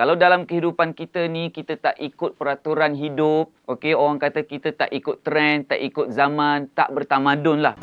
Kalau dalam kehidupan kita ni kita tak ikut peraturan hidup, okey orang kata kita tak ikut trend, tak ikut zaman, tak bertamadun lah.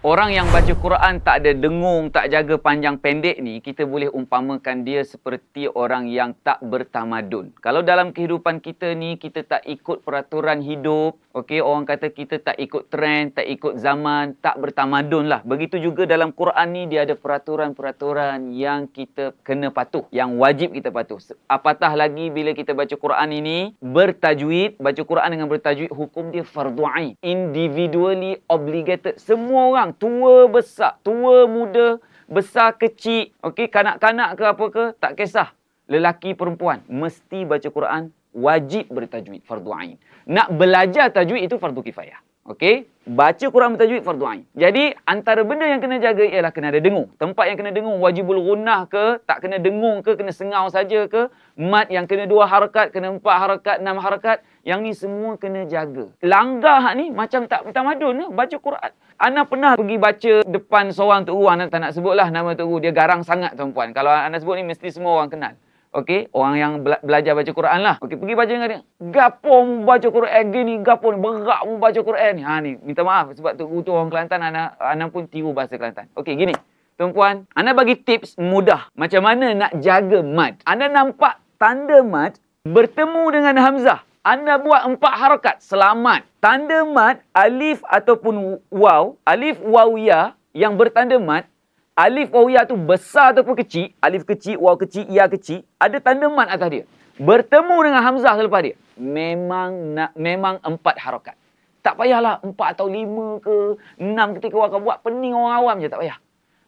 Orang yang baca Quran tak ada dengung, tak jaga panjang pendek ni, kita boleh umpamakan dia seperti orang yang tak bertamadun. Kalau dalam kehidupan kita ni, kita tak ikut peraturan hidup, okey, orang kata kita tak ikut trend, tak ikut zaman, tak bertamadun lah. Begitu juga dalam Quran ni, dia ada peraturan-peraturan yang kita kena patuh, yang wajib kita patuh. Apatah lagi bila kita baca Quran ini, bertajwid, baca Quran dengan bertajwid, hukum dia fardu'ain. Individually obligated. Semua orang tua besar, tua muda, besar kecil, okey, kanak-kanak ke apa ke, tak kisah. Lelaki perempuan mesti baca Quran, wajib bertajwid fardu ain. Nak belajar tajwid itu fardu kifayah. Okey, baca Quran bertajwid fardu ain. Jadi antara benda yang kena jaga ialah kena ada dengung. Tempat yang kena dengung wajibul gunnah ke, tak kena dengung ke, kena sengau saja ke, mat yang kena dua harakat, kena empat harakat, enam harakat, yang ni semua kena jaga. Langgar hak ni macam tak tamadun baca Quran. Ana pernah pergi baca depan seorang Tok Guru, Ana tak nak sebutlah nama Guru, dia garang sangat tuan-puan. Kalau Ana sebut ni mesti semua orang kenal. Okey, orang yang bela- belajar baca Quran lah. Okey, pergi baca dengan dia. Gapo mu baca Quran gini, gapo ni berat mu baca Quran ni. Ha ni, minta maaf sebab Guru tu orang Kelantan, Ana Ana pun tiru bahasa Kelantan. Okey, gini. Tuan-puan, Ana bagi tips mudah macam mana nak jaga mad. Anda nampak tanda mad bertemu dengan hamzah. Anda buat empat harakat. Selamat. Tanda mat, alif ataupun waw, alif waw ya yang bertanda mat, alif waw ya tu besar ataupun kecil, alif kecil, waw kecil, ya kecil, ada tanda mat atas dia. Bertemu dengan hamzah selepas dia. Memang nak memang empat harakat. Tak payahlah empat atau lima ke enam ketika awak akan buat pening orang awam je tak payah.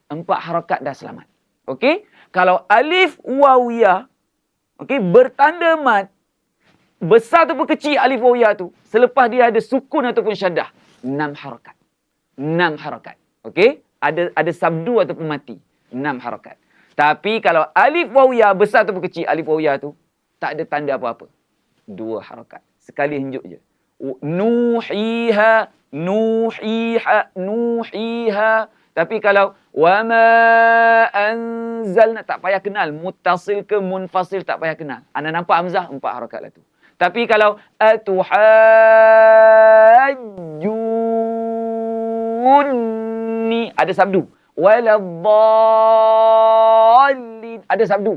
Empat harakat dah selamat. Okey? Kalau alif waw ya okey bertanda mat besar ataupun kecil alif waw ya tu selepas dia ada sukun ataupun syaddah enam harakat enam harakat okey ada ada sabdu ataupun mati. Enam harakat. Tapi kalau alif waw ya besar ataupun kecil alif waw ya tu tak ada tanda apa-apa. Dua harakat. Sekali henjuk je. Nuhiha nuhiha nuhiha. Tapi kalau wama anzalna tak payah kenal. Muttasil ke munfasil tak payah kenal. Anda nampak hamzah? Empat harakat lah tu. Tapi kalau atuhajjuni ada sabdu. Waladdallin ada sabdu.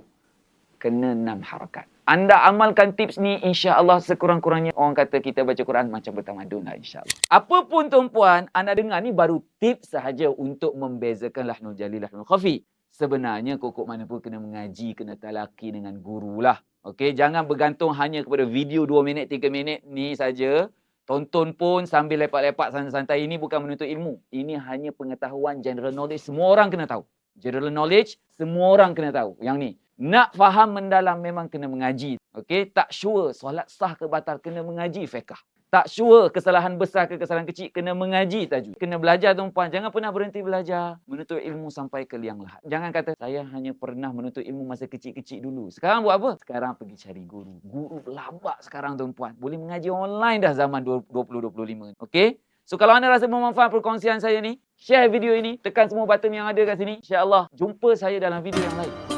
Kena enam harakat. Anda amalkan tips ni insya-Allah sekurang-kurangnya orang kata kita baca Quran macam bertamadun lah insya-Allah. Apapun tuan-puan, anda dengar ni baru tips sahaja untuk membezakan lahnul jali lahnul khafi. Sebenarnya kokok mana pun kena mengaji, kena talaki dengan guru lah. Okey, jangan bergantung hanya kepada video 2 minit, 3 minit ni saja. Tonton pun sambil lepak-lepak santai-santai ini bukan menuntut ilmu. Ini hanya pengetahuan general knowledge. Semua orang kena tahu. General knowledge, semua orang kena tahu. Yang ni. Nak faham mendalam memang kena mengaji. Okey, tak sure solat sah ke batal kena mengaji fiqh. Tak sure kesalahan besar ke kesalahan kecil kena mengaji tajwid. Kena belajar tuan-puan. Jangan pernah berhenti belajar. Menuntut ilmu sampai ke liang lahat. Jangan kata saya hanya pernah menuntut ilmu masa kecil-kecil dulu. Sekarang buat apa? Sekarang pergi cari guru. Guru lambat sekarang tuan-puan. Boleh mengaji online dah zaman 2025 okey? So kalau anda rasa bermanfaat perkongsian saya ni, share video ini, tekan semua button yang ada kat sini. InsyaAllah jumpa saya dalam video yang lain.